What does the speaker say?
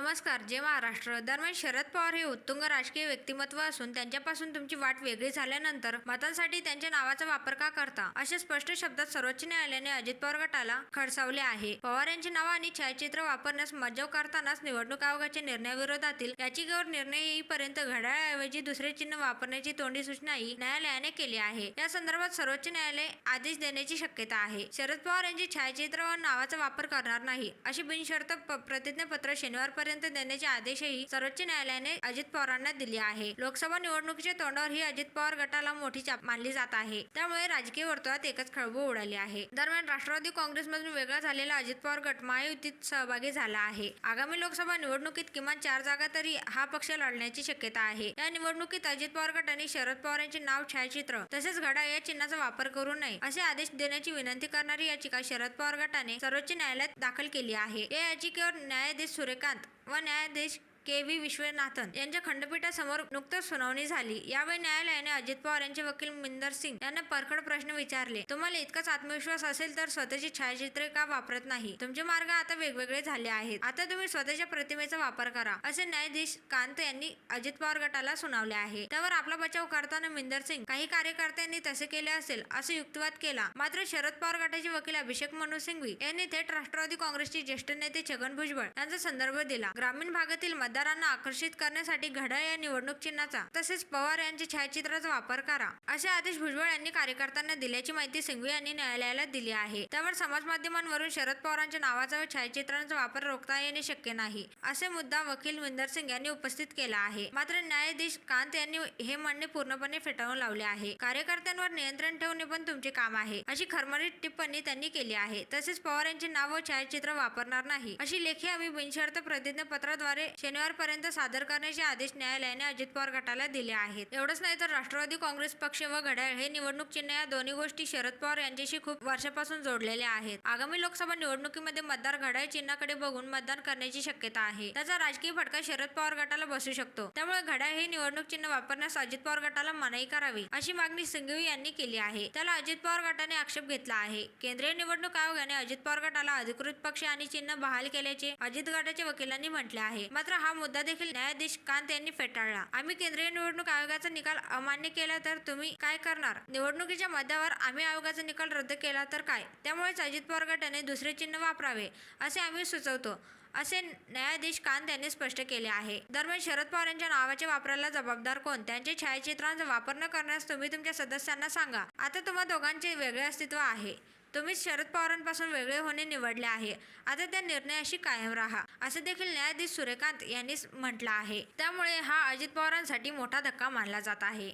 नमस्कार जय महाराष्ट्र. दरम्यान शरद पवार हे उत्तुंग राजकीय व्यक्तिमत्व असून त्यांच्यापासून तुमची वाट वेगळी झाल्यानंतर मतांसाठी त्यांच्या नावाचा वापर का करता? अशा स्पष्ट शब्दात सर्वोच्च न्यायालयाने अजित पवार गटाला खडसावले आहे. पवार यांचे नाव आणि छायाचित्र वापरण्यास मज्जाव करतानाच निवडणूक आयोगाच्या निर्णयाविरोधातील याचिकेवर निर्णय येईपर्यंत घड्याळाऐवजी दुसरे चिन्ह वापरण्याची तोंडी सूचनाही न्यायालयाने केली आहे. या संदर्भात सर्वोच्च न्यायालय आदेश देण्याची शक्यता आहे. शरद पवार यांचे छायाचित्र व नावाचा वापर करणार नाही अशी बिनशर्त प- प्रतिज्ञापत्र शनिवारपर्यंत देण्याचे आदेशही सर्वोच्च न्यायालयाने अजित पवारांना दिले आहे. लोकसभा निवडणुकीच्या तोंडावर ही अजित पवार गटाला मोठी चाप मानली जात आहे. त्यामुळे राजकीय वर्तुळात एकच खळबळ उडाली आहे. दरम्यान राष्ट्रवादी काँग्रेसमधून वेगळा झालेला अजित पवार गट महायुतीत सहभागी झाला आहे. आगामी लोकसभा निवडणुकीत किमान चार जागा तरी हा पक्ष लढण्याची शक्यता आहे. या निवडणुकीत अजित पवार गटाने शरद पवार यांचे नाव छायाचित्र तसेच घडा या चिन्हाचा वापर करू नये असे आदेश देण्याची विनंती करणारी याचिका शरद पवार गटाने सर्वोच्च न्यायालयात दाखल केली आहे. या याचिकेवर न्यायाधीश सूर्यकांत व न्यायाधीश के व्ही विश्वनाथन यांच्या खंडपीठासमोर नुकतंच सुनावणी झाली. यावेळी न्यायालयाने अजित पवार यांचे वकील मिंदर सिंग यांना परखड प्रश्न विचारले. तुम्हाला इतकाच आत्मविश्वास असेल तर स्वतःची छायाचित्रे का वापरत नाही? तुमचे मार्ग आता वेगवेगळे झाले आहेत. आता तुम्ही स्वतःच्या प्रतिमेचा वापर करा असे न्यायाधीश कांत यांनी अजित पवार गटाला सुनावले आहे. त्यावर आपला बचाव करताना मिंदर सिंग काही कार्यकर्त्यांनी तसे केले असेल असे युक्तिवाद केला. मात्र शरद पवार गटाचे वकील अभिषेक मनु सिंघवी यांनी थेट राष्ट्रवादी काँग्रेसचे ज्येष्ठ नेते छगन भुजबळ यांचा संदर्भ दिला. ग्रामीण भागातील मतदारांना आकर्षित करण्यासाठी घड्याळ या निवडणूक चिन्हाचा तसेच पवार यांच्या छायाचित्राचा वापर करा असे आदेश भुजबळ यांनी कार्यकर्त्यांना दिल्याची माहिती सिंघवी यांनी न्यायालयाला दिली आहे. त्यावर समाज माध्यमांवरून शरद पवारांच्या नावाचा व छायाचित्रांचा वापर रोखता येणे शक्य नाही असे मुद्दा वकील विंदर सिंग यांनी उपस्थित केला आहे. मात्र न्यायाधीश कांत यांनी हे म्हणणे पूर्णपणे फेटाळून लावले आहे. कार्यकर्त्यांवर नियंत्रण ठेवणे पण तुमचे काम आहे अशी खरमरीत टिप्पणी त्यांनी केली आहे. तसेच पवार यांचे नाव व छायाचित्र वापरणार नाही अशी लेखी आम्ही बिनशर्त प्रतिज्ञापत्राद्वारे शनिवारपर्यंत सादर करण्याचे आदेश न्यायालयाने अजित पवार गटाला दिले आहेत. एवढंच नाही तर राष्ट्रवादी काँग्रेस पक्ष व घड्याळ हे निवडणूक चिन्ह या दोन्ही गोष्टी शरद पवार यांच्याशी खूप वर्षापासून जोडलेल्या आहेत. आगामी लोकसभा निवडणुकीमध्ये मतदार घड्याळ चिन्हाकडे बघून मतदान करण्याची शक्यता आहे. त्याचा राजकीय फटका शरद पवार गटाला बसू शकतो. त्यामुळे घड्याळ हे निवडणूक चिन्ह वापरण्यास अजित पवार गटाला मनाई करावी अशी मागणी सिंघवी यांनी केली आहे. त्याला अजित पवार गटाने आक्षेप घेतला आहे. केंद्रीय निवडणूक आयोगाने अजित पवार गटाला अधिकृत पक्ष आणि चिन्ह बहाल केल्याचे अजित गटाच्या वकिलांनी म्हटले आहे. मात्र हा मुद्दा देखील न्यायाधीश कांत यांनी फेटाळला. आम्ही केंद्रीय निवडणूक आयोगाचा निकाल अमान्य केला तर तुम्ही काय करणार? निवडणुकीच्या मध्यावर आम्ही आयोगाचा निकाल रद्द केला तर काय? त्यामुळेच अजित पवार गटाने दुसरे चिन्ह वापरावे असे आम्ही सुचवतो असे न्यायाधीश कांत यांनी स्पष्ट केले आहे. दरम्यान शरद पवार यांच्या नावाच्या वापराला जबाबदार कोण? त्यांचे छायाचित्रांचा वापर न करण्यास तुम्ही तुमच्या सदस्यांना सांगा. आता तुम्हा दोघांचे वेगळे अस्तित्व आहे. तुम्ही शरद पवारांपासून वेगळे होणे निवडले आहे. आता त्या निर्णयाशी कायम राहा असे देखील न्यायाधीश सूर्यकांत यांनी म्हटलं आहे. त्यामुळे हा अजित पवारांसाठी मोठा धक्का मानला जात आहे.